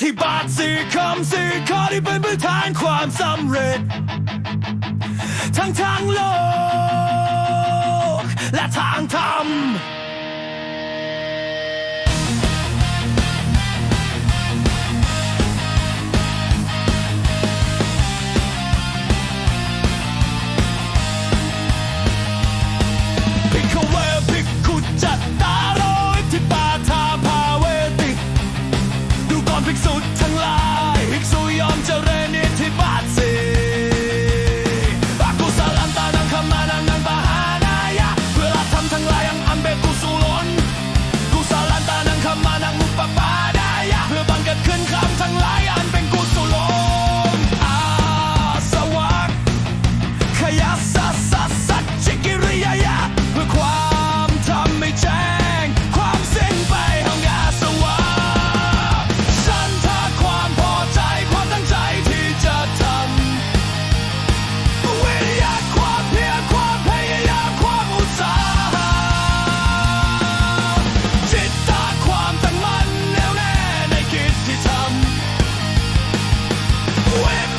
ที่บาทสี่คำสี่ข้อที่เป็นพื้นฐานความสำเร็จ ทั้งทางโลก และทางธรรม away.